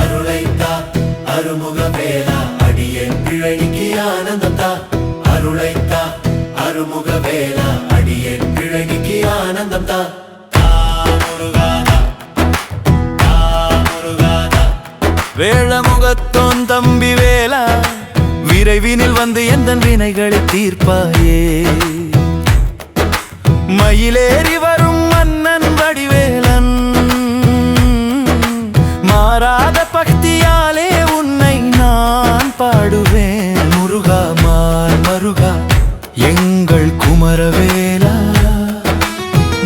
அருளைத்தா அருமுக வேலா அடியேன் பிழைக்கு ஆனந்தத்தா. அருளைத்தா அருமுக வேலா அடியேன் பிழைக்கு ஆனந்தம் தா என் தம்பி வேலா விரைவினில் வந்து எந்த வினைகளை தீர்ப்பாயே? மயிலேறி வரும் மன்னன் வடிவேலன் மாறாத பக்தியாலே உன்னை நான் பாடுவேன். முருகா மார் மருகா எங்கள் குமரவேலா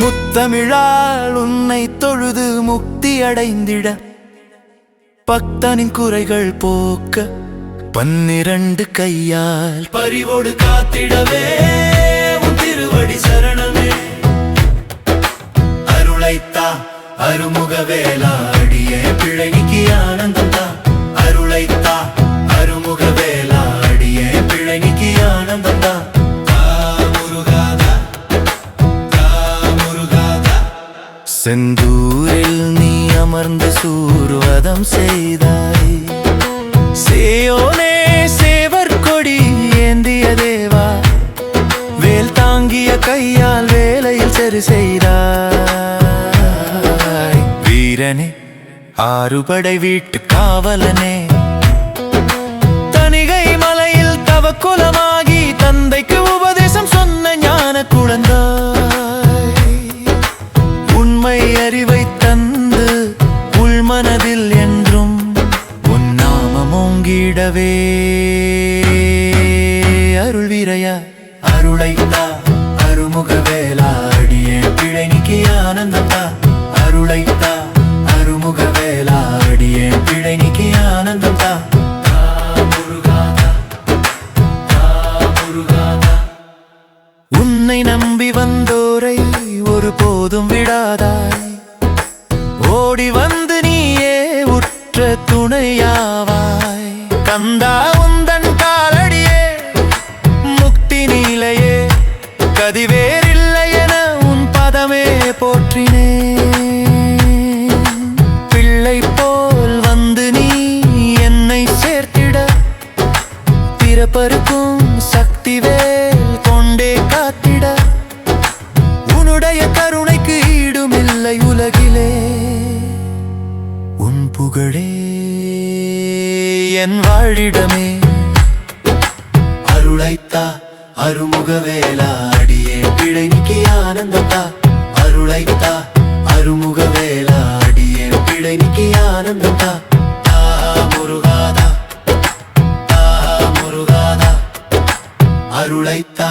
முத்தமிழால் உன்னை தொழுது முக்தி அடைந்திட பக்தனின் குறைகள் போக்க பன்னிரண்டு கையால் பறிவோடு காத்திடவே திருவடி சரணமே. அருளைத்தா அருமுக வேலா அடியே பிழைக்கு ஆனந்தம் தா. அருளைத்தா அருமுக வேலா அடியே பிழைக்கு ஆனந்தம் தா. தா சூர்வதம் செய்தாய். சேயோனே சேவர் கொடி ஏந்திய தேவா. வேல் தாங்கிய கையால் வேலையில் சரி செய்தாய். வீரனே ஆறுபடை வீட்டு காவலனே. ஓங்கிடவே அருள் வீரையா அருளைத்தா அருமுக வேலா அடியே பிழை நிக்கி தா அருளைத்தா அருமுக வேலா அடியே பிழை நிக்கி தா உன்னை நம்பி வந்தோரை ஒரு போதும் விடாதாய். ஓடி வந்து நீயே உற்ற துணையாவா தந்தா உந்தன் காலடியே முக்தி நீலையே கதிவேறில்லை என உன் பதமே போற்றினே. பிள்ளை போல் வந்து நீ என்னை சேர்த்திட பிறப்பருக்கும் சக்தி வேல் கொண்டே காத்திட. உன்னுடைய கருணைக்கு ஈடுமில்லை உலகிலே. உன் புகழே என் வாழிடமே. அருளைத்தா அருமுக அடியே பிழைக்கு ஆனந்தத்தா. அருளைத்தா அருமுக அடியே பிழைக்கு ஆனந்தத்தா. முருகாதா தா. முருகாதா அருளைத்தா